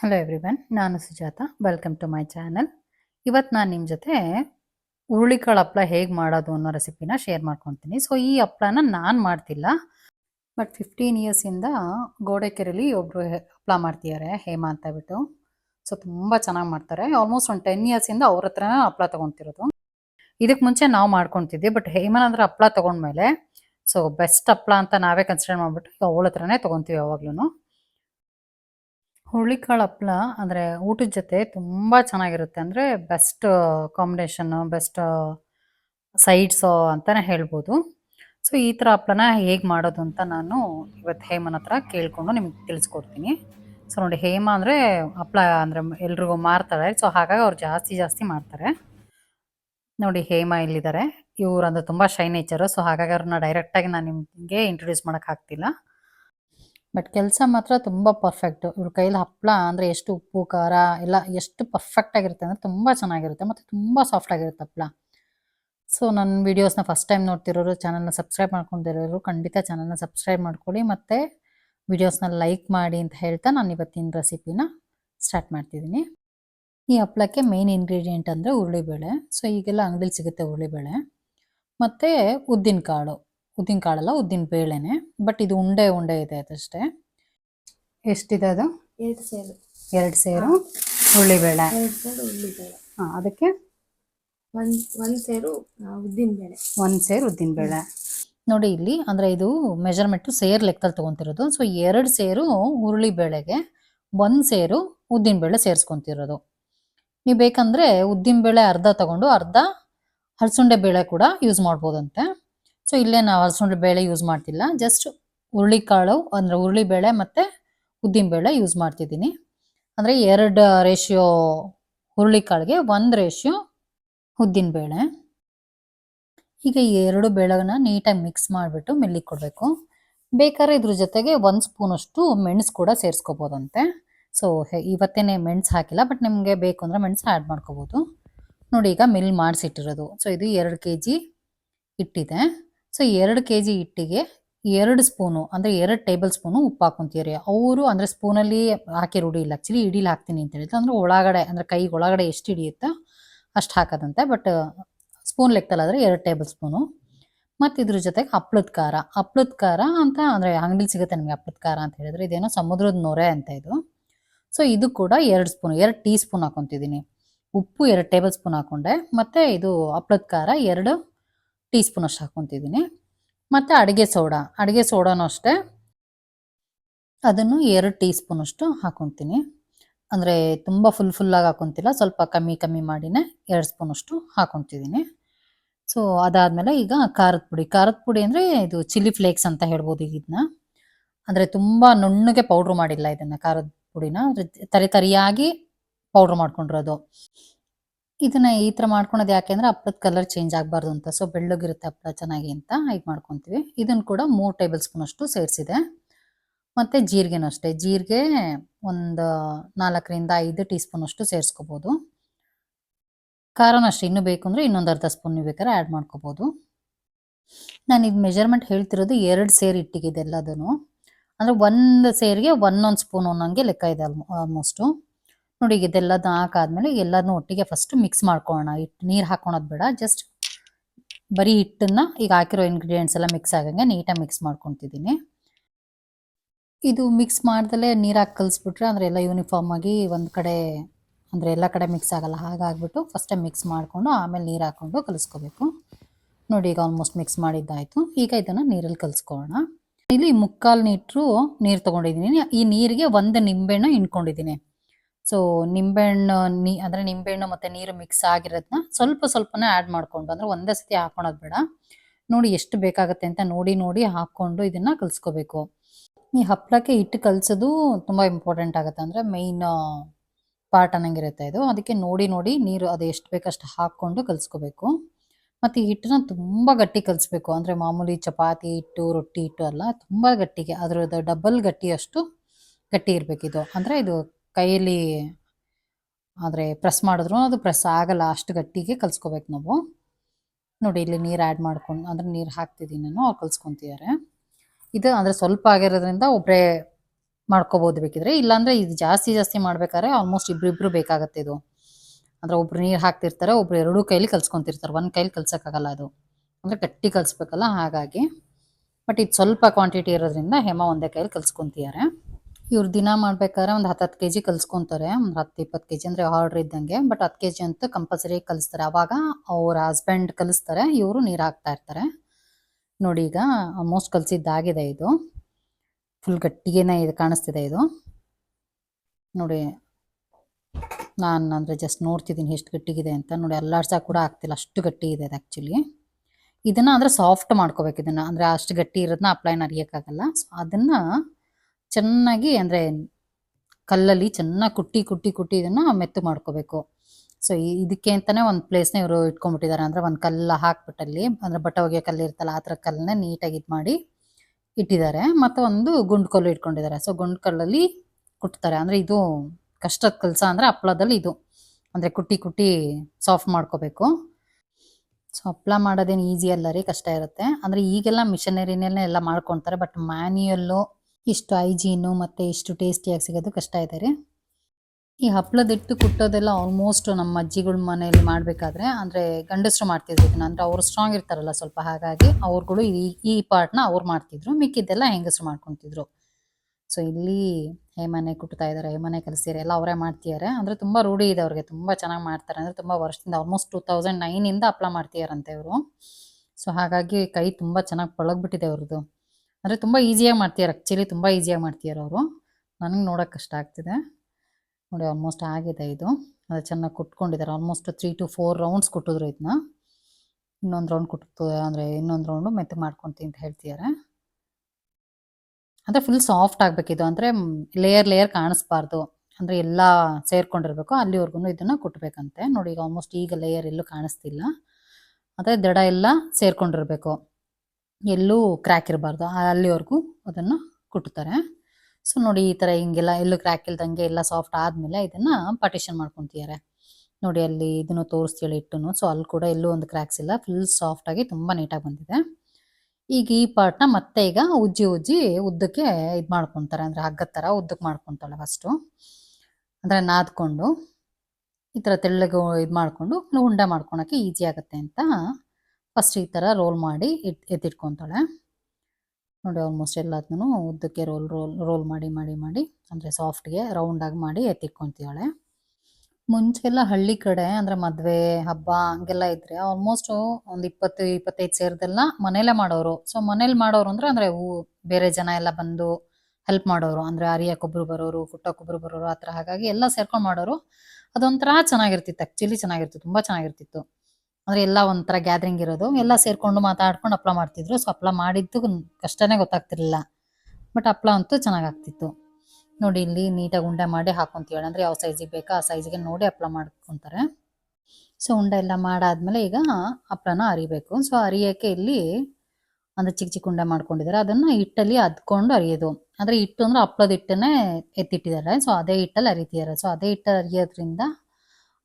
Hello everyone ನಾನು Sujatha. Welcome to my channel ಇವತ್ತು ನಾನು ನಿಮ್ಮ ಜೊತೆ ಹುರುಳಿಕಾಳು ಹಪ್ಪಳ ಹೇಗೆ ಮಾಡೋದು ಅನ್ನೋ ರೆಸಿಪಿನ ಶೇರ್ ಮಾಡ್ಕೊತೀನಿ. ಸೊ ಈ ಹಪ್ಪಳನ ನಾನು ಮಾಡ್ತಿಲ್ಲ. ಬಟ್ ಫಿಫ್ಟೀನ್ ಇಯರ್ಸಿಂದ ಗೋಡೆಕೆರೆಲಿ ಒಬ್ಬರು ಹಪ್ಪಳ ಮಾಡ್ತಿದ್ದಾರೆ ಹೇಮಾ ಅಂತ ಬಿಟ್ಟು ಸೊ ತುಂಬ ಚೆನ್ನಾಗಿ ಮಾಡ್ತಾರೆ. ಆಲ್ಮೋಸ್ಟ್ ಒಂದು ಟೆನ್ ಇಯರ್ಸಿಂದ ಅವ್ರ ಹತ್ರನೇ ಹಪ್ಪಳ ತೊಗೊತಿರೋದು. ಇದಕ್ಕೆ ಮುಂಚೆ ನಾವು ಮಾಡ್ಕೊತಿದ್ವಿ ಬಟ್ ಹೇಮನ್ ಅಂದ್ರೆ ಹಪ್ಪಳ ತೊಗೊಂಡ್ಮೇಲೆ ಸೊ ಬೆಸ್ಟ್ ಹಪ್ಪಳ ಅಂತ ನಾವೇ ಕನ್ಸಿಡರ್ ಮಾಡಿಬಿಟ್ಟು ಅವಳ ಹತ್ರನೇ ತೊಗೊತೀವಿ ಯಾವಾಗ್ಲೂ ಹುರುಳಿಕಾಳು ಹಪ್ಪಳ ಅಂದರೆ ಊಟದ ಜೊತೆ ತುಂಬ ಚೆನ್ನಾಗಿರುತ್ತೆ. ಅಂದರೆ ಬೆಸ್ಟ್ ಕಾಂಬಿನೇಷನ್ನು ಬೆಸ್ಟ್ ಸೈಡ್ಸು ಅಂತಲೇ ಹೇಳ್ಬೋದು. ಸೊ ಈ ಥರ ಹಪ್ಪಳನ ಹೇಗೆ ಮಾಡೋದು ಅಂತ ನಾನು ಇವತ್ತು ಹೇಮನ ಹತ್ರ ಕೇಳಿಕೊಂಡು ನಿಮಗೆ ತಿಳಿಸ್ಕೊಡ್ತೀನಿ. ಸೊ ನೋಡಿ, ಹೇಮ ಅಂದರೆ ಹಪ್ಪಳ ಅಂದರೆ ಎಲ್ರಿಗೂ ಮಾರ್ತಾರೆ. ಸೊ ಹಾಗಾಗಿ ಅವ್ರು ಜಾಸ್ತಿ ಜಾಸ್ತಿ ಮಾಡ್ತಾರೆ ನೋಡಿ, ಹೇಮ ಇಲ್ಲಿದ್ದಾರೆ ಇವ್ರು ಅಂದ್ರೆ ತುಂಬ ಶೈ ನೇಚರು ಸೊ ಹಾಗಾಗಿ ಅವ್ರನ್ನ ಡೈರೆಕ್ಟಾಗಿ ನಾನು ನಿಮಗೆ ಇಂಟ್ರೊಡ್ಯೂಸ್ ಮಾಡೋಕ್ಕಾಗ್ತಿಲ್ಲ ಬಟ್ ಕೆಲಸ ಮಾತ್ರ ತುಂಬ ಪರ್ಫೆಕ್ಟ್ ಇವ್ರ ಕೈಲಿ ಹಪ್ಪಳ ಅಂದರೆ ಎಷ್ಟು ಉಪ್ಪು, ಖಾರ ಎಲ್ಲ ಎಷ್ಟು ಪರ್ಫೆಕ್ಟ್ ಆಗಿರುತ್ತೆ ಅಂದರೆ ತುಂಬ ಚೆನ್ನಾಗಿರುತ್ತೆ ಮತ್ತು ತುಂಬ ಸಾಫ್ಟ್ ಆಗಿರುತ್ತೆ ಹಪ್ಪಳ ಸೊ ನನ್ನ ವೀಡಿಯೋಸ್ನ ಫಸ್ಟ್ ಟೈಮ್ ನೋಡ್ತಿರೋರು ಚಾನಲ್ನ ಸಬ್ಸ್ಕ್ರೈಬ್ ಮಾಡ್ಕೊಂಡಿರೋರು ಖಂಡಿತ ಚಾನಲ್ನ ಸಬ್ಸ್ಕ್ರೈಬ್ ಮಾಡ್ಕೊಳ್ಳಿ ಮತ್ತು ವೀಡಿಯೋಸ್ನ ಲೈಕ್ ಮಾಡಿ ಅಂತ ಹೇಳ್ತಾ ನಾನು ಇವತ್ತಿನ ರೆಸಿಪಿನ ಸ್ಟಾರ್ಟ್ ಮಾಡ್ತಿದ್ದೀನಿ. ಈ ಹಪ್ಪಳಕ್ಕೆ ಮೇನ್ ಇಂಗ್ರೀಡಿಯೆಂಟ್ ಅಂದರೆ ಹುರುಳಿಬೇಳೆ ಸೊ ಈಗೆಲ್ಲ ಅಂಗಡಿಲಿ ಸಿಗುತ್ತೆ ಹುರುಳಿಬೇಳೆ ಮತ್ತು ಉದ್ದಿನ ಕಾಳು ಉದ್ದಿನ ಕಾಳಲ್ಲ ಉದ್ದಿನ ಬೇಳೆನೆ. ಬಟ್ ಇದು ಉಂಡೆ ಉಂಡೆ ಇದೆ ಅದಷ್ಟೇ. ಎಷ್ಟಿದೆ ಅದು? ಎರಡು ಸೇರು. ಎರಡು ಸೇರು. ಉಳ್ಳಿಬೇಳೆ ಹಾಂ ಅದಕ್ಕೆ? ಒಂದ್ ಒಂದ್ ಸೇರು ಉದ್ದಿನ ಬೇಳೆ. ಒಂದು ಸೇರು ಉದ್ದಿನ ಬೇಳೆ. ನೋಡಿ ಇಲ್ಲಿ ಅಂದ್ರೆ ಇದು ಮೆಜರ್ಮೆಂಟ್ ಸೇರ್ ಲೆಕ್ಕದಲ್ಲಿ ತಗೊಂತಿರೋದು. ಸೊ ಎರಡು ಸೇರು ಹುರುಳಿ ಬೇಳೆಗೆ ಒಂದ್ ಸೇರು ಉದ್ದಿನ ಬೇಳೆ ಸೇರಿಸ್ಕೊಂತಿರೋದು. ನೀವು ಬೇಕಂದ್ರೆ ಉದ್ದಿನ ಬೇಳೆ ಅರ್ಧ ತಗೊಂಡು ಅರ್ಧ ಹಲಸುಂಡೆ ಬೇಳೆ ಕೂಡ ಯೂಸ್ ಮಾಡ್ಬೋದಂತೆ. ಸೊ ಇಲ್ಲೇ ನಾವು ಹಲಸುಂಡೆ ಬೇಳೆ ಯೂಸ್ ಮಾಡ್ತಿಲ್ಲ. ಜಸ್ಟ್ ಹುರುಳಿಕಾಳು, ಅಂದರೆ ಹುರುಳಿ ಬೇಳೆ ಮತ್ತು ಉದ್ದಿನ ಬೇಳೆ ಯೂಸ್ ಮಾಡ್ತಿದ್ದೀನಿ. ಅಂದರೆ ಎರಡು ರೇಷಿಯೋ ಹುರುಳಿಕಾಳಿಗೆ ಒಂದು ರೇಷಿಯೋ ಉದ್ದಿನ ಬೇಳೆ. ಈಗ ಈ ಎರಡು ಬೇಳೆನ ನೀಟಾಗಿ ಮಿಕ್ಸ್ ಮಾಡಿಬಿಟ್ಟು ಮೆಲ್ಲಿಗೆ ಕೊಡಬೇಕು. ಬೇಕಾದ್ರೆ ಇದ್ರ ಜೊತೆಗೆ ಒಂದು ಸ್ಪೂನಷ್ಟು ಮೆಣಸು ಕೂಡ ಸೇರಿಸ್ಕೋಬೋದಂತೆ. ಸೊ ಇವತ್ತೇನೆ ಮೆಣಸು ಹಾಕಿಲ್ಲ ಬಟ್ ನಿಮಗೆ ಬೇಕು ಅಂದರೆ ಮೆಣಸು ಆ್ಯಡ್ ಮಾಡ್ಕೋಬೋದು. ನೋಡಿ ಈಗ ಮಿಲ್ ಮಾಡಿಸಿಟ್ಟಿರೋದು. ಸೊ ಇದು ಎರಡು ಕೆ ಜಿ ಹಿಟ್ಟಿದೆ. ಸೊ ಎರಡು ಕೆ ಜಿ ಹಿಟ್ಟಿಗೆ ಎರಡು ಸ್ಪೂನು, ಅಂದರೆ ಎರಡು ಟೇಬಲ್ ಸ್ಪೂನು ಉಪ್ಪು ಹಾಕೊಂತೀರಿ ಅವರು ಅಂದರೆ ಸ್ಪೂನಲ್ಲಿ ಹಾಕಿ ರೂಢಿ ಇಲ್ಲ. ಆ್ಯಕ್ಚುಲಿ ಇಡೀಲಿ ಹಾಕ್ತೀನಿ ಅಂತ ಹೇಳಿದ್ರು. ಅಂದರೆ ಒಳಗಡೆ, ಅಂದರೆ ಕೈಗೆ ಒಳಗಡೆ ಎಷ್ಟು ಹಿಡಿಯುತ್ತೋ ಅಷ್ಟು ಹಾಕೋದಂತೆ. ಬಟ್ ಸ್ಪೂನ್ ಲೆಕ್ಕದಲ್ಲಾದರೆ ಎರಡು ಟೇಬಲ್ ಸ್ಪೂನು. ಮತ್ತು ಇದ್ರ ಜೊತೆಗೆ ಹಪ್ಳದ ಖಾರ. ಹಪ್ಳದ ಖಾರ ಅಂತ ಅಂದರೆ ಅಂಗಡಿಲಿ ಸಿಗುತ್ತೆ ನಿಮಗೆ ಹಪ್ಳದ ಖಾರ ಅಂತ ಹೇಳಿದ್ರೆ. ಇದೇನೋ ಸಮುದ್ರದ ನೊರೆ ಅಂತ ಇದು. ಸೊ ಇದು ಕೂಡ ಎರಡು ಸ್ಪೂನ್, ಎರಡು ಟೀ ಸ್ಪೂನ್ ಹಾಕೊತಿದ್ದೀನಿ. ಉಪ್ಪು ಎರಡು ಟೇಬಲ್ ಸ್ಪೂನ್ ಹಾಕೊಂಡೆ. ಮತ್ತು ಇದು ಹಪ್ಳದ ಖಾರ ಎರಡು ಟೀ ಸ್ಪೂನ್ ಅಷ್ಟು ಹಾಕ್ಕೊತಿದ್ದೀನಿ. ಮತ್ತು ಅಡುಗೆ ಸೋಡಾ, ಅಡುಗೆ ಸೋಡಾನು ಅಷ್ಟೇ. ಅದನ್ನು ಎರಡು ಟೀ ಸ್ಪೂನಷ್ಟು ಹಾಕ್ಕೊತೀನಿ. ಅಂದರೆ ತುಂಬ ಫುಲ್ ಫುಲ್ಲಾಗಿ ಹಾಕೊತಿಲ್ಲ ಸ್ವಲ್ಪ ಕಮ್ಮಿ ಕಮ್ಮಿ ಮಾಡಿನೇ ಎರಡು ಸ್ಪೂನಷ್ಟು ಹಾಕ್ಕೊತಿದ್ದೀನಿ. ಸೊ ಅದಾದಮೇಲೆ ಈಗ ಖಾರದ ಪುಡಿ. ಖಾರದ ಪುಡಿ ಅಂದರೆ ಇದು ಚಿಲ್ಲಿ ಫ್ಲೇಕ್ಸ್ ಅಂತ ಹೇಳ್ಬೋದು ಈಗ ಇದನ್ನ. ಅಂದರೆ ತುಂಬ ನುಣ್ಣಗೆ ಪೌಡ್ರ್ ಮಾಡಿಲ್ಲ ಇದನ್ನು ಖಾರದ ಪುಡಿನ. ಅಂದರೆ ತರಿ ತರಿಯಾಗಿ ಪೌಡ್ರ್ ಮಾಡ್ಕೊಂಡಿರೋದು. ಇದನ್ನ ಈ ಥರ ಮಾಡ್ಕೊಳೋದು ಯಾಕೆ ಅಂದರೆ ಹಪ್ಪಳದ ಕಲರ್ ಚೇಂಜ್ ಆಗಬಾರ್ದು ಅಂತ. ಸೊ ಬೆಳ್ಳಗಿರುತ್ತೆ ಹಪ್ಪಳ ಚೆನ್ನಾಗಿ ಅಂತ ಇದು ಮಾಡ್ಕೊತೀವಿ. ಇದನ್ನು ಕೂಡ ಮೂರು ಟೇಬಲ್ ಸ್ಪೂನ್ ಅಷ್ಟು ಸೇರಿಸಿದೆ. ಮತ್ತು ಜೀರಿಗೆನೂ ಅಷ್ಟೇ. ಜೀರಿಗೆ ಒಂದು ನಾಲ್ಕರಿಂದ ಐದು ಟೀ ಸ್ಪೂನ್ ಅಷ್ಟು ಸೇರಿಸ್ಕೋಬೋದು. ಖಾರನೂ ಅಷ್ಟೇ. ಇನ್ನೂ ಬೇಕು ಅಂದರೆ ಇನ್ನೊಂದು ಅರ್ಧ ಸ್ಪೂನ್ ನೀವು ಬೇಕಾದ್ರೆ ಆ್ಯಡ್ ಮಾಡ್ಕೋಬೋದು. ನಾನು ಇದು ಮೆಜರ್ಮೆಂಟ್ ಹೇಳ್ತಿರೋದು ಎರಡು ಸೇರ್ ಇಟ್ಟಿಗೆ ಇದೆಲ್ಲದೂ ಅಂದರೆ ಒಂದು ಸೇರಿಗೆ ಒಂದೊಂದು ಸ್ಪೂನ್ ಅನ್ನೋಂಗೆ ಲೆಕ್ಕ ಇದೆ ಆಲ್ಮೋ ಆಲ್ಮೋಸ್ಟು ನೋಡಿ ಇದೆಲ್ಲದನ್ನ ಹಾಕಾದ್ಮೇಲೆ ಎಲ್ಲದನ್ನೂ ಒಟ್ಟಿಗೆ ಫಸ್ಟ್ ಮಿಕ್ಸ್ ಮಾಡ್ಕೊಳ್ಳೋಣ ಹಿಟ್ಟು ನೀರು ಹಾಕೊಳೋದು ಬೇಡ ಜಸ್ಟ್ ಬರೀ ಹಿಟ್ಟನ್ನ ಈಗ ಹಾಕಿರೋ ಇಂಗ್ರೀಡಿಯೆಂಟ್ಸ್ ಎಲ್ಲ ಮಿಕ್ಸ್ ಆಗಂಗೆ ನೀಟಾಗಿ ಮಿಕ್ಸ್ ಮಾಡ್ಕೊತಿದ್ದೀನಿ. ಇದು ಮಿಕ್ಸ್ ಮಾಡ್ದಲೇ ನೀರು ಹಾಕಿ ಕಲಿಸ್ಬಿಟ್ರೆ ಅಂದರೆ ಎಲ್ಲ ಯೂನಿಫಾರ್ಮ್ ಆಗಿ ಒಂದು ಕಡೆ ಅಂದರೆ ಎಲ್ಲ ಕಡೆ ಮಿಕ್ಸ್ ಆಗಲ್ಲ, ಹಾಗಾಗ್ಬಿಟ್ಟು ಫಸ್ಟೇ ಮಿಕ್ಸ್ ಮಾಡಿಕೊಂಡು ಆಮೇಲೆ ನೀರು ಹಾಕ್ಕೊಂಡು ಕಲಿಸ್ಕೋಬೇಕು. ನೋಡಿ ಈಗ ಆಲ್ಮೋಸ್ಟ್ ಮಿಕ್ಸ್ ಮಾಡಿದ್ದಾಯಿತು. ಈಗ ಇದನ್ನು ನೀರಲ್ಲಿ ಕಲಿಸ್ಕೊಳ್ಳೋಣ ಇಲ್ಲಿ ಮುಕ್ಕಾಲು ನೀಟ್ರು ನೀರು ತೊಗೊಂಡಿದ್ದೀನಿ. ಈ ನೀರಿಗೆ ಒಂದು ನಿಂಬೆಹಣ್ಣು ಹಿಂಡ್ಕೊಂಡಿದ್ದೀನಿ. ಸೊ ನಿಂಬೆಹಣ್ಣು, ನೀ, ಅಂದರೆ ನಿಂಬೆಹಣ್ಣು ಮತ್ತು ನೀರು ಮಿಕ್ಸ್ ಆಗಿರೋದನ್ನ ಸ್ವಲ್ಪ ಸ್ವಲ್ಪನೇ ಆ್ಯಡ್ ಮಾಡ್ಕೊಂಡು, ಅಂದರೆ ಒಂದೇ ಸತಿ ಹಾಕೊಳೋದು ಬೇಡ. ನೋಡಿ ಎಷ್ಟು ಬೇಕಾಗುತ್ತೆ ಅಂತ ನೋಡಿ ನೋಡಿ ಹಾಕ್ಕೊಂಡು ಇದನ್ನು ಕಲಿಸ್ಕೋಬೇಕು. ಈ ಹಪ್ಪಳಕ್ಕೆ ಹಿಟ್ಟು ಕಲಿಸೋದು ತುಂಬ ಇಂಪಾರ್ಟೆಂಟ್ ಆಗುತ್ತೆ. ಅಂದರೆ ಮೈನ್ ಪಾರ್ಟ್ ಅನ್ನಂಗಿರುತ್ತೆ ಇದು. ಅದಕ್ಕೆ ನೋಡಿ ನೋಡಿ ನೀರು ಅದು ಎಷ್ಟು ಬೇಕಷ್ಟು ಹಾಕ್ಕೊಂಡು ಕಲಿಸ್ಕೋಬೇಕು. ಮತ್ತು ಹಿಟ್ಟನ್ನ ತುಂಬ ಗಟ್ಟಿ ಕಲಿಸ್ಬೇಕು. ಅಂದರೆ ಮಾಮೂಲಿ ಚಪಾತಿ ಹಿಟ್ಟು, ರೊಟ್ಟಿ ಹಿಟ್ಟು ಅಲ್ಲ, ತುಂಬ ಗಟ್ಟಿಗೆ. ಅದರದ್ದು ಡಬಲ್ ಗಟ್ಟಿಯಷ್ಟು ಗಟ್ಟಿ ಇರಬೇಕಿದು. ಅಂದರೆ ಇದು ಕೈಯಲ್ಲಿ ಆದರೆ ಪ್ರೆಸ್ ಮಾಡಿದ್ರು, ಅದು ಪ್ರೆಸ್ ಆಗಲ್ಲ, ಅಷ್ಟು ಗಟ್ಟಿಗೆ ಕಲಿಸ್ಕೋಬೇಕು ನಾವು. ನೋಡಿ, ಇಲ್ಲಿ ನೀರು ಆ್ಯಡ್ ಮಾಡ್ಕೊಂಡು, ಅಂದರೆ ನೀರು ಹಾಕ್ತಿದ್ದೀನಿ ನಾನು, ಅವ್ರು ಕಲಿಸ್ಕೊತಿದ್ದಾರೆ ಇದು ಅಂದರೆ ಸ್ವಲ್ಪ ಆಗಿರೋದ್ರಿಂದ ಒಬ್ಬರೇ ಮಾಡ್ಕೋಬೋದು ಬೇಕಿದ್ರೆ. ಇಲ್ಲಾಂದರೆ ಇದು ಜಾಸ್ತಿ ಜಾಸ್ತಿ ಮಾಡ್ಬೇಕಾದ್ರೆ ಆಲ್ಮೋಸ್ಟ್ ಇಬ್ಬರಿಬ್ರು ಬೇಕಾಗತ್ತೆ ಇದು. ಅಂದರೆ ಒಬ್ರು ನೀರು ಹಾಕ್ತಿರ್ತಾರೆ, ಒಬ್ರು ಎರಡೂ ಕೈಲಿ ಕಲ್ಸ್ಕೊತಿರ್ತಾರೆ. ಒಂದು ಕೈಲಿ ಕಲ್ಸೋಕ್ಕಾಗಲ್ಲ ಅದು. ಅಂದರೆ ಗಟ್ಟಿ ಕಲಿಸ್ಬೇಕಲ್ಲ ಹಾಗಾಗಿ. ಬಟ್ ಇದು ಸ್ವಲ್ಪ ಕ್ವಾಂಟಿಟಿ ಇರೋದ್ರಿಂದ ಹೇಮ ಒಂದೇ ಕೈಲಿ ಕಲ್ಸ್ಕೊಂತಿದ್ದಾರೆ ಇವ್ರು ದಿನ ಮಾಡ್ಬೇಕಾದ್ರೆ ಒಂದು ಹತ್ತು ಹತ್ತು ಕೆ ಜಿ ಕಲ್ಸ್ಕೊತಾರೆ. ಒಂದು ಹತ್ತು ಇಪ್ಪತ್ತು ಕೆ ಜಿ ಅಂದರೆ ಆರ್ಡ್ರ್ ಇದ್ದಂಗೆ. ಬಟ್ ಹತ್ತು ಕೆ ಜಿ ಅಂತೂ ಕಂಪಲ್ಸರಿ ಕಲಿಸ್ತಾರೆ. ಅವಾಗ ಅವ್ರ ಹಸ್ಬೆಂಡ್ ಕಲಿಸ್ತಾರೆ. ಇವರು ನೀರು ಹಾಕ್ತಾ ಇರ್ತಾರೆ. ನೋಡಿ ಈಗ ಆಲ್ಮೋಸ್ಟ್ ಕಲಿಸಿದ್ದಾಗಿದೆ ಇದು. ಫುಲ್ ಗಟ್ಟಿಗೆನೇ ಇದು ಕಾಣಿಸ್ತಿದೆ ಇದು. ನೋಡಿ, ನಾನು ಅಂದರೆ ಜಸ್ಟ್ ನೋಡ್ತಿದ್ದೀನಿ ಎಷ್ಟು ಗಟ್ಟಿಗಿದೆ ಅಂತ. ನೋಡಿ ಅಲ್ಲಾಡ್ಸಕ್ಕೆ ಕೂಡ ಆಗ್ತಿಲ್ಲ. ಅಷ್ಟು ಗಟ್ಟಿ ಇದೆ ಅದು ಆ್ಯಕ್ಚುಲಿ ಇದನ್ನು ಅಂದರೆ ಸಾಫ್ಟ್ ಮಾಡ್ಕೋಬೇಕು ಇದನ್ನು. ಅಂದರೆ ಅಷ್ಟು ಗಟ್ಟಿ ಇರೋದನ್ನ ಅಪ್ಲೈನ್ ಅರಿಯೋಕ್ಕಾಗಲ್ಲ ಸೊ ಅದನ್ನು ಚೆನ್ನಾಗಿ ಅಂದರೆ ಕಲ್ಲಲ್ಲಿ ಚೆನ್ನಾಗಿ ಕುಟ್ಟಿ ಕುಟ್ಟಿ ಕುಟ್ಟಿ ಇದನ್ನು ಮೆತ್ತು ಮಾಡ್ಕೋಬೇಕು. ಸೊ ಇದಕ್ಕೆ ಅಂತಲೇ ಒಂದು ಪ್ಲೇಸ್ನ ಇವರು ಇಟ್ಕೊಂಡ್ಬಿಟ್ಟಿದ್ದಾರೆ ಅಂದರೆ ಒಂದು ಕಲ್ಲ ಹಾಕ್ಬಿಟ್ಟಲ್ಲಿ, ಅಂದರೆ ಬಟ್ಟೆ ಒಗೆಯೋ ಕಲ್ಲು ಇರ್ತಲ್ಲ ಆ ಥರ ಕಲ್ಲನ್ನ ನೀಟಾಗಿ ಇದು ಮಾಡಿ ಇಟ್ಟಿದ್ದಾರೆ. ಮತ್ತು ಒಂದು ಗುಂಡು ಕಲ್ಲು ಇಟ್ಕೊಂಡಿದ್ದಾರೆ. ಸೊ ಗುಂಡು ಕಲ್ಲಲ್ಲಿ ಕುಟ್ತಾರೆ. ಅಂದರೆ ಇದು ಕಷ್ಟದ ಕೆಲಸ ಅಂದರೆ ಹಪ್ಳದಲ್ಲಿ ಇದು. ಅಂದರೆ ಕುಟ್ಟಿ ಕುಟ್ಟಿ ಸಾಫ್ಟ್ ಮಾಡ್ಕೋಬೇಕು. ಸೊ ಹಪ್ಪಳ ಮಾಡೋದೇನು ಈಸಿ ಅಲ್ಲ ರೀ, ಕಷ್ಟ ಇರುತ್ತೆ. ಅಂದರೆ ಈಗೆಲ್ಲ ಮಿಷನರಿನೆಲ್ಲ ಎಲ್ಲ ಮಾಡ್ಕೊತಾರೆ ಬಟ್ ಮ್ಯಾನ್ಯುಯಲ್ಲು ಇಷ್ಟು ಐಜೀನು ಮತ್ತು ಇಷ್ಟು ಟೇಸ್ಟಿಯಾಗಿ ಸಿಗೋದು ಕಷ್ಟ ಇದ್ದಾರೆ. ಈ ಹಪ್ಪಳದಿಟ್ಟು ಕುಟ್ಟೋದೆಲ್ಲ ಆಲ್ಮೋಸ್ಟ್ ನಮ್ಮ ಅಜ್ಜಿಗಳ ಮನೆಯಲ್ಲಿ ಮಾಡಬೇಕಾದ್ರೆ, ಅಂದರೆ ಗಂಡಸರು ಮಾಡ್ತಿದ್ರು ಇದನ್ನ ಅಂದರೆ ಅವರು ಸ್ಟ್ರಾಂಗ್ ಇರ್ತಾರಲ್ಲ ಸ್ವಲ್ಪ ಹಾಗಾಗಿ ಅವ್ರುಗಳು ಈ ಈ ಪಾರ್ಟ್ನ ಅವ್ರು ಮಾಡ್ತಿದ್ರು. ಮಿಕ್ಕಿದ್ದೆಲ್ಲ ಹೆಂಗಸರು ಮಾಡ್ಕೊತಿದ್ರು. ಸೊ ಇಲ್ಲಿ ಹೇಮನೆ ಕುಟ್ತಾ ಇದ್ದಾರೆ ಹೇಮನೆ ಕಲಿಸಿದಾರೆ ಎಲ್ಲ ಅವರೇ ಮಾಡ್ತಿದ್ದಾರೆ ಅಂದರೆ ತುಂಬ ರೂಢಿ ಇದೆ ಅವ್ರಿಗೆ. ತುಂಬ ಚೆನ್ನಾಗಿ ಮಾಡ್ತಾರೆ. ಅಂದರೆ ತುಂಬ ವರ್ಷದಿಂದ ಆಲ್ಮೋಸ್ಟ್ ಟೂ ತೌಸಂಡ್ ನೈನಿಂದ ಹಪ್ಪಳ ಮಾಡ್ತಿದಾರಂತೆ ಇವರು. ಸೊ ಹಾಗಾಗಿ ಕೈ ತುಂಬ ಚೆನ್ನಾಗಿ ಪಳಗ್ಬಿಟ್ಟಿದೆ ಅವ್ರದ್ದು. ಅಂದರೆ ತುಂಬ ಈಸಿಯಾಗಿ ಮಾಡ್ತಿದ್ದಾರೆ ಆ್ಯಕ್ಚುಲಿ ತುಂಬ ಈಸಿಯಾಗಿ ಮಾಡ್ತಿದ್ದಾರೆ ಅವರು. ನನಗೆ ನೋಡೋಕೆ ಕಷ್ಟ ಆಗ್ತಿದೆ. ನೋಡಿ ಆಲ್ಮೋಸ್ಟ್ ಆಗಿದೆ ಇದು. ಅದು ಚೆನ್ನಾಗಿ ಕುಟ್ಕೊಂಡಿದ್ದಾರೆ almost three to four rounds ಕೊಟ್ಟಿದ್ರು ಇದನ್ನ ಇನ್ನೊಂದು ರೌಂಡ್ ಕುಟ್ಟು, ಅಂದರೆ ಇನ್ನೊಂದು ರೌಂಡು ಮೆತ್ತ ಮಾಡ್ಕೊತೀನಿ ಅಂತ ಹೇಳ್ತಿದ್ದಾರೆ ಅಂದರೆ ಫುಲ್ ಸಾಫ್ಟ್ ಆಗಬೇಕಿದು ಅಂದರೆ ಲೇಯರ್ ಲೇಯರ್ ಕಾಣಿಸ್ಬಾರ್ದು. ಅಂದರೆ ಎಲ್ಲ ಸೇರ್ಕೊಂಡಿರ್ಬೇಕು. ಅಲ್ಲಿವರೆಗೂ ಇದನ್ನು ಕುಟ್ಟಬೇಕಂತೆ ನೋಡಿ, ಈಗ ಆಲ್ಮೋಸ್ಟ್ ಈಗ ಲೇಯರ್ ಎಲ್ಲೂ ಕಾಣಿಸ್ತಿಲ್ಲ. ಅದೇ ದಡ ಎಲ್ಲ ಸೇರ್ಕೊಂಡಿರ್ಬೇಕು. ಎಲ್ಲೂ ಕ್ರ್ಯಾಕ್ ಇರಬಾರ್ದು. ಅಲ್ಲಿವರೆಗೂ ಅದನ್ನು ಕುಟ್ತಾರೆ. ಸೊ ನೋಡಿ ಈ ಥರ ಹಿಂಗೆಲ್ಲ ಎಲ್ಲೂ ಕ್ರ್ಯಾಕ್ ಇಲ್ದಂಗೆ ಎಲ್ಲ ಸಾಫ್ಟ್ ಆದಮೇಲೆ ಇದನ್ನು ಪಾರ್ಟಿಷನ್ ಮಾಡ್ಕೊತಿದ್ದಾರೆ ನೋಡಿ ಅಲ್ಲಿ ಇದನ್ನು ತೋರಿಸ್ತೀಳಿ ಇಟ್ಟು ಸೊ ಅಲ್ಲಿ ಕೂಡ ಎಲ್ಲೂ ಒಂದು ಕ್ರ್ಯಾಕ್ಸ್ ಇಲ್ಲ. ಫುಲ್ ಸಾಫ್ಟಾಗಿ ತುಂಬ ನೀಟಾಗಿ ಬಂದಿದೆ. ಈಗ ಈ ಪಾರ್ಟ್ನ ಮತ್ತೆ ಈಗ ಉಜ್ಜಿ ಉಜ್ಜಿ ಉದ್ದಕ್ಕೆ ಇದು ಮಾಡ್ಕೊತಾರೆ. ಅಂದರೆ ಹಗ್ಗದ ಥರ ಉದ್ದಕ್ಕೆ ಮಾಡ್ಕೊತಾಳೆ ಫಸ್ಟು ಅಂದರೆ ನಾದ್ಕೊಂಡು, ಈ ಥರ ತೆಳ್ಳಗೆ ಇದು ಮಾಡಿಕೊಂಡು ಉಂಡೆ ಮಾಡ್ಕೊಳಕ್ಕೆ ಈಸಿ ಆಗುತ್ತೆ ಅಂತ ಫಸ್ಟ್ ಈ ಥರ ರೋಲ್ ಮಾಡಿ ಇಟ್, ಎತ್ತಿಟ್ಕೊತಾಳೆ. ನೋಡಿ ಆಲ್ಮೋಸ್ಟ್ ಎಲ್ಲದನ್ನೂ ಉದ್ದಕ್ಕೆ ರೋಲ್ ರೋಲ್ ರೋಲ್ ಮಾಡಿ ಮಾಡಿ ಮಾಡಿ, ಅಂದರೆ ಸಾಫ್ಟ್ಗೆ ರೌಂಡಾಗಿ ಮಾಡಿ ಎತ್ತಿಟ್ಕೊತಾಳೆ ಮುಂಚೆಲ್ಲ ಹಳ್ಳಿ ಕಡೆ ಅಂದರೆ ಮದುವೆ, ಹಬ್ಬ ಹಂಗೆಲ್ಲ ಇದ್ದರೆ ಆಲ್ಮೋಸ್ಟು ಒಂದು ಇಪ್ಪತ್ತು, ಇಪ್ಪತ್ತೈದು ಸೇರಿದೆಲ್ಲ ಮನೇಲೆ ಮಾಡೋರು. ಸೊ ಮನೇಲಿ ಮಾಡೋರು ಅಂದರೆ ಅಂದರೆ ಹೂ ಬೇರೆ ಜನ ಎಲ್ಲ ಬಂದು ಹೆಲ್ಪ್ ಮಾಡೋರು. ಅಂದರೆ ಅರಿಯಕ್ಕೊಬ್ರು ಬರೋರು ಕುಟ್ಟಕ್ಕೊಬ್ರು ಬರೋರು ಆ ಥರ ಹಾಗಾಗಿ ಎಲ್ಲ ಸೇರ್ಕೊಂಡು ಮಾಡೋರು. ಅದೊಂಥರ ಚೆನ್ನಾಗಿರ್ತಿತ್ತು ಆ್ಯಕ್ಚುಲಿ ಚೆನ್ನಾಗಿರ್ತಿತ್ತು, ತುಂಬ ಚೆನ್ನಾಗಿರ್ತಿತ್ತು. ಅಂದರೆ ಎಲ್ಲ ಒಂಥರ ಗ್ಯಾದ್ರಿಂಗ್ ಇರೋದು. ಎಲ್ಲ ಸೇರ್ಕೊಂಡು ಮಾತಾಡ್ಕೊಂಡು ಹಪ್ಳ ಮಾಡ್ತಿದ್ರು. ಸೊ ಹಪ್ಳ ಮಾಡಿದ್ದು ಕಷ್ಟನೇ ಗೊತ್ತಾಗ್ತಿರ್ಲಿಲ್ಲ. ಬಟ್ ಹಪ್ಳ ಅಂತೂ ಚೆನ್ನಾಗಾಗ್ತಿತ್ತು. ನೋಡಿ, ಇಲ್ಲಿ ನೀಟಾಗಿ ಉಂಡೆ ಮಾಡಿ ಹಾಕೊಂತೀವಿ ಅಂದರೆ ಯಾವ ಸೈಜಿಗೆ ಬೇಕೋ ಆ ಸೈಜಿಗೆ ನೋಡಿ ಹಪ್ಳ ಮಾಡ್ಕೊತಾರೆ. ಸೊ ಉಂಡೆ ಎಲ್ಲ ಮಾಡಾದ್ಮೇಲೆ ಈಗ ಹಪ್ಳನ ಅರಿಬೇಕು. ಸೊ ಅರಿಯೋಕ್ಕೆ ಇಲ್ಲಿ ಅಂದರೆ ಚಿಕ್ಕ ಚಿಕ್ಕ ಉಂಡೆ ಮಾಡ್ಕೊಂಡಿದ್ದಾರೆ. ಅದನ್ನು ಹಿಟ್ಟಲ್ಲಿ ಅದ್ಕೊಂಡು ಅರಿಯೋದು. ಅಂದರೆ ಹಿಟ್ಟು ಅಂದ್ರೆ ಹಪ್ಳದ ಹಿಟ್ಟನ್ನೇ ಎತ್ತಿಟ್ಟಿದ್ದಾರೆ. ಸೊ ಅದೇ ಹಿಟ್ಟಲ್ಲಿ ಅರಿತಿದ್ದಾರೆ. ಸೊ ಅದೇ ಹಿಟ್ಟಲ್ಲಿ ಅರಿಯೋದ್ರಿಂದ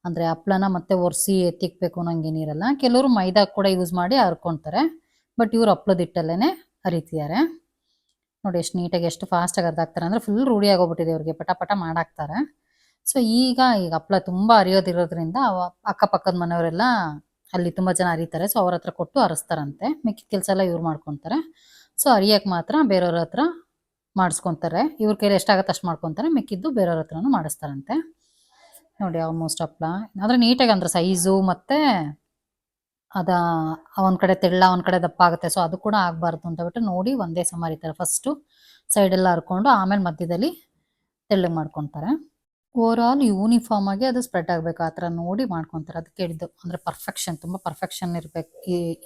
ಅಂದರೆ ಹಪ್ಳನ ಮತ್ತೆ ಒರೆಸಿ ಎತ್ತಿಕ್ಬೇಕು ಅನ್ನೋಂಗೇನಿರಲ್ಲ ಕೆಲವರು ಮೈದಾ ಕೂಡ ಯೂಸ್ ಮಾಡಿ ಹರ್ಕೊತಾರೆ ಬಟ್ ಇವ್ರು ಹಪ್ಳದ ಹಿಟ್ಟಲ್ಲೇ ಹರಿತಿದ್ದಾರೆ ನೋಡಿ ಎಷ್ಟು ನೀಟಾಗಿ ಎಷ್ಟು ಫಾಸ್ಟಾಗಿ ಅರ್ದಾಗ್ತಾರೆ ಅಂದರೆ ಫುಲ್ ರೂಢಿ ಆಗೋಗ್ಬಿಟ್ಟಿದೆ ಅವ್ರಿಗೆ ಪಟ ಪಟ ಮಾಡಾಕ್ತಾರೆ. ಸೊ ಈಗ ಈಗ ಹಪ್ಳ ತುಂಬ ಅರಿಯೋದಿರೋದ್ರಿಂದ ಅವ- ಅಕ್ಕಪಕ್ಕದ ಮನೆಯವರೆಲ್ಲ ಅಲ್ಲಿ ತುಂಬ ಜನ ಅರಿತಾರೆ ಸೊ ಅವ್ರ ಹತ್ರ ಕೊಟ್ಟು ಅರಸ್ತಾರಂತೆ. ಮಿಕ್ಕಿದ ಕೆಲಸ ಎಲ್ಲ ಇವ್ರು ಮಾಡ್ಕೊತಾರೆ. ಸೊ ಅರಿಯಕ್ಕೆ ಮಾತ್ರ ಬೇರೆಯವ್ರ ಹತ್ರ ಮಾಡಿಸ್ಕೊತಾರೆ. ಇವ್ರ ಕೈಲಿ ಎಷ್ಟಾಗತ್ತೆ ಅಷ್ಟು ಮಾಡ್ಕೊತಾರೆ. ಮಿಕ್ಕಿದ್ದು ಬೇರೆಯವ್ರ ಹತ್ರನೂ ಮಾಡಿಸ್ತಾರಂತೆ. ನೋಡಿ ಆಲ್ಮೋಸ್ಟ್ ಹಪ್ಪಳ ಆದರೆ ನೀಟಾಗಿ ಅಂದ್ರೆ ಸೈಜು ಮತ್ತು ಅದ, ಒಂದು ಕಡೆ ತೆಳ್ಳ, ಒಂದು ಕಡೆ ದಪ್ಪ ಆಗುತ್ತೆ. ಸೊ ಅದು ಕೂಡ ಆಗಬಾರ್ದು ಅಂತ ಬಿಟ್ಟು ನೋಡಿ, ಒಂದೇ ಸಮ ಅರಿತಾರೆ ಫಸ್ಟು ಸೈಡೆಲ್ಲ ಹರ್ಕೊಂಡು ಆಮೇಲೆ ಮಧ್ಯದಲ್ಲಿ ತೆಳ್ಳಗೆ ಮಾಡ್ಕೊತಾರೆ. ಓವರ್ ಆಲ್ ಯೂನಿಫಾರ್ಮ್ ಆಗಿ ಅದು ಸ್ಪ್ರೆಡ್ ಆಗಬೇಕು. ಆ ಥರ ನೋಡಿ ಮಾಡ್ಕೊತಾರೆ. ಅದಕ್ಕೆ ಹೇಳಿದ್ದು ಅಂದರೆ ಪರ್ಫೆಕ್ಷನ್ ತುಂಬ ಪರ್ಫೆಕ್ಷನ್ ಇರಬೇಕು.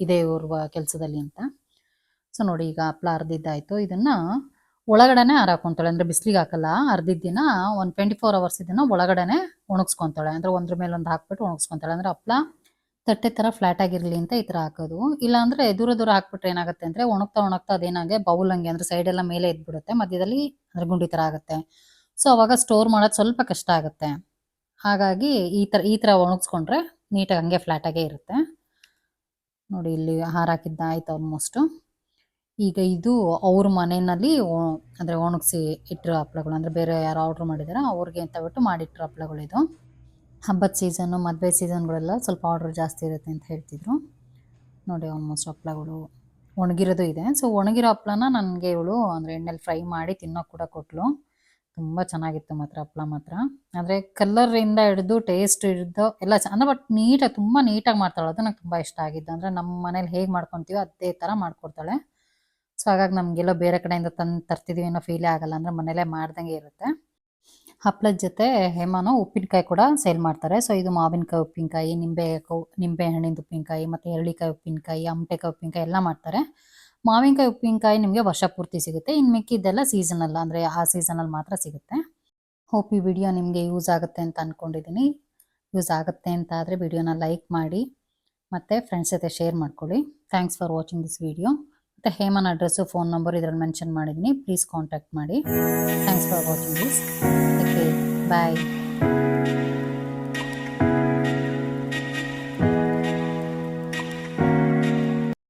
ಇದೆ ಇವ್ರ ಕೆಲಸದಲ್ಲಿ ಅಂತ. ಸೊ ನೋಡಿ, ಈಗ ಹಪ್ಪಳ ಅರ್ದಿದ್ದಾಯಿತು. ಇದನ್ನು ಒಳಗಡೆನೆ ಹಾರಾಕೊಂತಾಳೆ ಅಂದ್ರೆ ಬಿಸಿಲಿಗೆ ಹಾಕಲ್ಲ ಅರ್ದಿದ್ದಿನ ಒಂದು ಟ್ವೆಂಟಿ ಫೋರ್ ಅವರ್ಸ್ ಇದನ್ನ ಒಳಗಡೆನೆ ಒಣಗಿಸ್ಕೊಂತಾಳೆ. ಅಂದ್ರೆ ಒಂದ್ರ ಮೇಲೆ ಒಂದು ಹಾಕ್ಬಿಟ್ಟು ಒಣಗಿಸ್ಕೊಂತಾಳೆ. ಅಂದ್ರೆ ಹಪ್ಳ ತಟ್ಟೆ ಥರ ಫ್ಲಾಟ್ ಆಗಿರಲಿ ಅಂತ ಈ ಥರ ಹಾಕೋದು. ಇಲ್ಲಾಂದ್ರೆ ದೂರ ದೂರ ಹಾಕ್ಬಿಟ್ರೆ ಏನಾಗುತ್ತೆ ಅಂದರೆ ಒಣಗ್ತಾ ಒಣಗ್ತಾ ಅದೇನಾಗೆ ಬೌಲ್ ಹಂಗೆ ಅಂದರೆ ಸೈಡೆಲ್ಲ ಮೇಲೆ ಎದ್ಬಿಡುತ್ತೆ. ಮಧ್ಯದಲ್ಲಿ ಅಂದರೆ ಗುಂಡಿ ಥರ ಆಗುತ್ತೆ. ಸೊ ಅವಾಗ ಸ್ಟೋರ್ ಮಾಡೋದು ಸ್ವಲ್ಪ ಕಷ್ಟ ಆಗುತ್ತೆ. ಹಾಗಾಗಿ ಈ ಥರ ಈ ಥರ ಒಣಗಿಸ್ಕೊಂಡ್ರೆ ನೀಟಾಗಿ ಹಂಗೆ ಫ್ಲಾಟಾಗೇ ಇರುತ್ತೆ. ನೋಡಿ ಇಲ್ಲಿ ಹಾರ ಹಾಕಿದ್ದ ಆಯ್ತು ಆಲ್ಮೋಸ್ಟು ಈಗ ಇದು ಅವ್ರ ಮನೆಯಲ್ಲಿ ಅಂದರೆ ಒಣಗಿಸಿ ಇಟ್ಟಿರೋ ಹಪ್ಪಳಗಳು ಅಂದರೆ ಬೇರೆ ಯಾರು ಆರ್ಡ್ರ್ ಮಾಡಿದಾರೋ, ಅವ್ರಿಗೆ ಅಂತ ಬಿಟ್ಟು ಮಾಡಿಟ್ಟಿರೋ ಇದು. ಹಬ್ಬದ ಸೀಸನ್ನು ಮದುವೆ ಸೀಸನ್ಗಳೆಲ್ಲ ಸ್ವಲ್ಪ ಆರ್ಡ್ರ್ ಜಾಸ್ತಿ ಇರುತ್ತೆ ಅಂತ ಹೇಳ್ತಿದ್ರು. ನೋಡಿ ಆಲ್ಮೋಸ್ಟ್ ಹಪ್ಪಳಗಳು ಒಣಗಿರೋದು ಇದೆ. ಸೊ ಒಣಗಿರೋ ಹಪ್ಪಳನ ನನಗೆ ಇವಳು, ಅಂದರೆ ಎಣ್ಣೆಲಿ ಫ್ರೈ ಮಾಡಿ ತಿನ್ನೋಕೆ ಕೂಡ ಕೊಟ್ಟಳು ತುಂಬ ಚೆನ್ನಾಗಿತ್ತು ಮಾತ್ರ ಹಪ್ಪಳ ಮಾತ್ರ. ಅಂದರೆ ಕಲರಿಂದ ಹಿಡಿದು ಟೇಸ್ಟ್ ಹಿಡಿದು ಎಲ್ಲ ಚ, ಅಂದರೆ ಬಟ್ ನೀಟಾಗಿ ತುಂಬ ನೀಟಾಗಿ ಮಾಡ್ತಾಳೆ. ಅದು ನಂಗೆ ತುಂಬ ಇಷ್ಟ ಆಗಿದ್ದು. ಅಂದರೆ ನಮ್ಮ ಮನೇಲಿ ಹೇಗೆ ಮಾಡ್ಕೊತೀವೋ ಅದೇ ಥರ ಮಾಡ್ಕೊಡ್ತಾಳೆ. ಸೊ ಹಾಗಾಗಿ ನಮಗೆಲ್ಲೋ ಬೇರೆ ಕಡೆಯಿಂದ ತಂದು ತರ್ತಿದೀವಿ ಅನ್ನೋ ಫೀಲೇ ಆಗಲ್ಲ ಅಂದರೆ ಮನೇಲೇ ಮಾಡ್ದಂಗೆ ಇರುತ್ತೆ. ಹಪ್ಪಳದ ಜೊತೆ ಹೇಮಾನು ಉಪ್ಪಿನಕಾಯಿ ಕೂಡ ಸೇಲ್ ಮಾಡ್ತಾರೆ. ಸೊ ಇದು ಮಾವಿನಕಾಯಿ ಉಪ್ಪಿನಕಾಯಿ, ನಿಂಬೆ ನಿಂಬೆ ಹಣ್ಣಿಂದ ಉಪ್ಪಿನಕಾಯಿ ಮತ್ತು ಎರಳಿಕಾಯಿ ಉಪ್ಪಿನಕಾಯಿ, ಅಮಟೆಕಾಯಿ ಉಪ್ಪಿನಕಾಯಿ ಎಲ್ಲ ಮಾಡ್ತಾರೆ. ಮಾವಿನಕಾಯಿ ಉಪ್ಪಿನಕಾಯಿ ನಿಮಗೆ ವರ್ಷ ಪೂರ್ತಿ ಸಿಗುತ್ತೆ. ಇನ್ನು ಮಿಕ್ಕಿದ್ದೆಲ್ಲ ಸೀಸನಲ್ ಅಂದರೆ ಆ ಸೀಸನಲ್ಲಿ ಮಾತ್ರ ಸಿಗುತ್ತೆ. ಹೋಪ್ ಈ ವಿಡಿಯೋ ನಿಮಗೆ ಯೂಸ್ ಆಗುತ್ತೆ ಅಂತ ಅಂದ್ಕೊಂಡಿದ್ದೀನಿ ಯೂಸ್ ಆಗುತ್ತೆ ಅಂತ ಆದರೆ ವಿಡಿಯೋನ ಲೈಕ್ ಮಾಡಿ ಮತ್ತು ಫ್ರೆಂಡ್ಸ್ ಜೊತೆ ಶೇರ್ ಮಾಡ್ಕೊಳ್ಳಿ. Thanks for watching this video ಮತ್ತು ಹೇಮನ್ ಅಡ್ರೆಸ್ಸು ಫೋನ್ ನಂಬರ್ ಇದರಲ್ಲಿ ಮೆನ್ಷನ್ ಮಾಡಿದ್ದೀನಿ ಪ್ಲೀಸ್ ಕಾಂಟ್ಯಾಕ್ಟ್ ಮಾಡಿ. Thanks for watching this okay bye